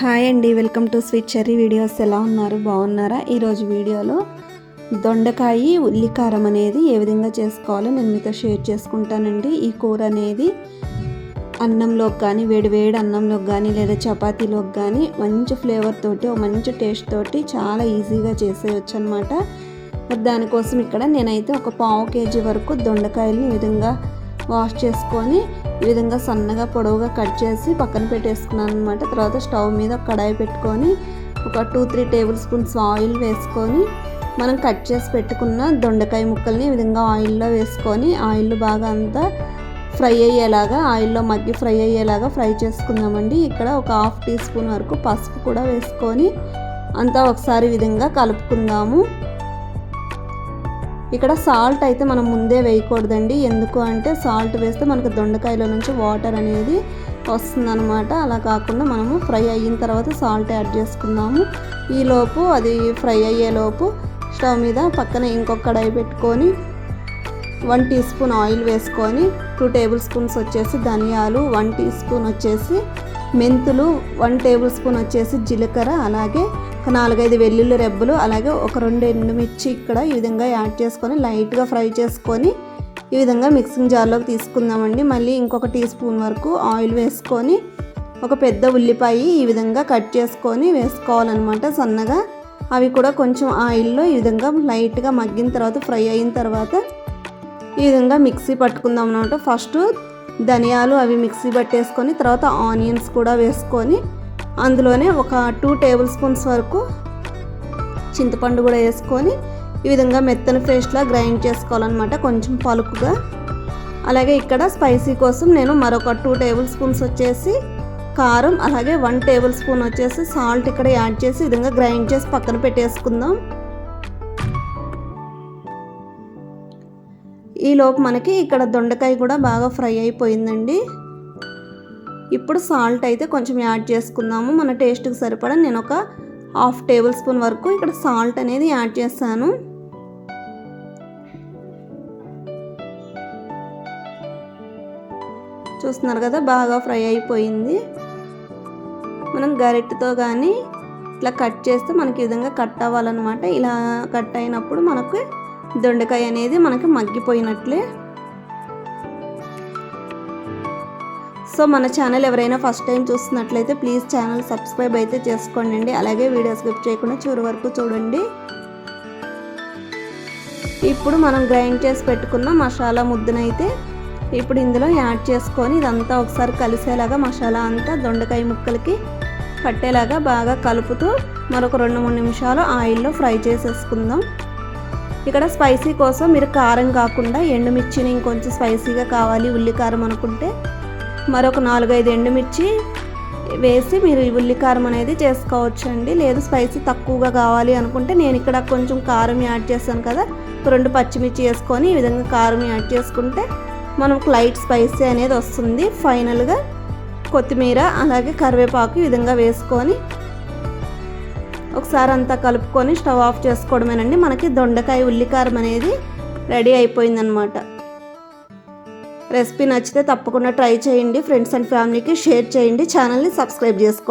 Hi అండి welcome to sweet cherry videos. ఎలా ఉన్నారు? బాగున్నారా? ఈరోజు వీడియోలో దొండకాయ ఉల్లికారం అనేది ఏ విధంగా చేసుకోవాలో నేను మీతో షేర్ చేసుకుంటానండి. ఈ కూర అనేది అన్నంలోకి కానీ వేడి వేడి అన్నంలోకి కానీ లేదా చపాతీలోకి కానీ మంచి ఫ్లేవర్ తోటి ఒక మంచి టేస్ట్ తోటి చాలా ఈజీగా చేసేయచ్చు అనమాట మరి దానికోసం ఇక్కడ నేనైతే ఒక పావు కేజీ వరకు దొండకాయలు ఈ విధంగా వాష్ చేసుకొని ఈ విధంగా సన్నగా పొడవుగా కట్ చేసి పక్కన పెట్టేసుకున్నాను అనమాట తర్వాత స్టవ్ మీద కడాయి పెట్టుకొని ఒక two three tablespoons oil వేసుకొని మనం కట్ చేసి పెట్టుకున్న దొండకాయ ముక్కల్ని ఈ విధంగా ఆయిల్లో వేసుకొని ఆయిల్ బాగా అంతా ఫ్రై అయ్యేలాగా ఆయిల్లో మగ్గి ఫ్రై అయ్యేలాగా ఫ్రై చేసుకుందామండి. ఇక్కడ ఒక హాఫ్ టీ స్పూన్ వరకు పసుపు కూడా వేసుకొని అంతా ఒకసారి విధంగా కలుపుకుందాము. ఇక్కడ సాల్ట్ అయితే మనం ముందే వేయకూడదండి. ఎందుకు అంటే సాల్ట్ వేస్తే మనకు దొండకాయలో నుంచి వాటర్ అనేది వస్తుందన్నమాట. అలా కాకుండా మనము ఫ్రై అయిన తర్వాత సాల్ట్ యాడ్ చేసుకుందాము. ఈలోపు అది ఫ్రై అయ్యేలోపు స్టవ్ మీద పక్కన ఇంకొక కడాయి పెట్టుకొని వన్ టీ స్పూన్ ఆయిల్ వేసుకొని టూ టేబుల్ స్పూన్స్ వచ్చేసి ధనియాలు వన్ టీ స్పూన్ వచ్చేసి మెంతులు వన్ టేబుల్ స్పూన్ వచ్చేసి జీలకర్ర అలాగే ఒక నాలుగైదు వెల్లుల్లి రెబ్బలు అలాగే ఒక రెండు ఎండుమిర్చి ఇక్కడ ఈ విధంగా యాడ్ చేసుకొని లైట్గా ఫ్రై చేసుకొని ఈ విధంగా మిక్సింగ్ జార్లోకి తీసుకుందామండి. మళ్ళీ ఇంకొక టీ స్పూన్ వరకు ఆయిల్ వేసుకొని ఒక పెద్ద ఉల్లిపాయ ఈ విధంగా కట్ చేసుకొని వేసుకోవాలన్నమాట సన్నగా. అవి కూడా కొంచెం ఆయిల్లో ఈ విధంగా లైట్గా మగ్గిన తర్వాత ఫ్రై అయిన తర్వాత ఈ విధంగా మిక్సీ పట్టుకుందాం అనమాట ఫస్ట్ ధనియాలు అవి మిక్సీ పట్టేసుకొని తర్వాత ఆనియన్స్ కూడా వేసుకొని అందులోనే ఒక టూ టేబుల్ స్పూన్స్ వరకు చింతపండు కూడా వేసుకొని ఈ విధంగా మెత్తని పేస్ట్లా గ్రైండ్ చేసుకోవాలన్నమాట కొంచెం పలుకుగా. అలాగే ఇక్కడ స్పైసీ కోసం నేను మరొక టూ టేబుల్ స్పూన్స్ వచ్చేసి కారం అలాగే వన్ టేబుల్ స్పూన్ వచ్చేసి సాల్ట్ ఇక్కడ యాడ్ చేసి విధంగా గ్రైండ్ చేసి పక్కన పెట్టేసుకుందాం. ఈలోపు మనకి ఇక్కడ దొండకాయ కూడా బాగా ఫ్రై అయిపోయిందండి. ఇప్పుడు సాల్ట్ అయితే కొంచెం యాడ్ చేసుకుందాము. మన టేస్ట్కి సరిపడా నేను ఒక హాఫ్ టేబుల్ స్పూన్ వరకు ఇక్కడ సాల్ట్ అనేది యాడ్ చేస్తాను. చూస్తున్నారు కదా బాగా ఫ్రై అయిపోయింది. మనం గరిటెతో కానీ ఇట్లా కట్ చేస్తే మనకి ఈ విధంగా కట్ అవ్వాలన్నమాట. ఇలా కట్ అయినప్పుడు మనకు దొండకాయ అనేది మనకి మగ్గిపోయినట్లే. సో మన ఛానల్ ఎవరైనా ఫస్ట్ టైం చూస్తున్నట్లయితే ప్లీజ్ ఛానల్ సబ్స్క్రైబ్ అయితే చేసుకోండి అలాగే వీడియో స్కిప్ చేయకుండా చివరి వరకు చూడండి. ఇప్పుడు మనం గ్రైండ్ చేసి పెట్టుకున్న మసాలా ముద్దనైతే ఇప్పుడు ఇందులో యాడ్ చేసుకొని ఇదంతా ఒకసారి కలిసేలాగా మసాలా అంతా దొండకాయ ముక్కలకి పట్టేలాగా బాగా కలుపుతూ మరొక రెండు మూడు నిమిషాలు ఆయిల్లో ఫ్రై చేసేసుకుందాం. ఇక్కడ స్పైసీ కోసం మీరు కారం కాకుండా ఎండుమిర్చిని ఇంకొంచెం స్పైసీగా కావాలి ఉల్లి కారం అనుకుంటే మరొక నాలుగైదు ఎండుమిర్చి వేసి మీరు ఈ ఉల్లికారం అనేది చేసుకోవచ్చండి. లేదు స్పైసీ తక్కువగా కావాలి అనుకుంటే నేను ఇక్కడ కొంచెం కారం యాడ్ చేస్తాను కదా. రెండు పచ్చిమిర్చి వేసుకొని ఈ విధంగా కారం యాడ్ చేసుకుంటే మనకు లైట్ స్పైసీ అనేది వస్తుంది. ఫైనల్గా కొత్తిమీర అలాగే కరివేపాకు ఈ విధంగా వేసుకొని ఒకసారి అంతా కలుపుకొని స్టవ్ ఆఫ్ చేసుకోవడమేనండి. మనకి దొండకాయ ఉల్లికారం అనేది రెడీ అయిపోయిందనమాట. రెసిపీ నచ్చితే తప్పకుండా ట్రై చేయండి. ఫ్రెండ్స్ అండ్ ఫ్యామిలీకి షేర్ చేయండి. ఛానల్ని సబ్స్క్రైబ్ చేసుకోండి.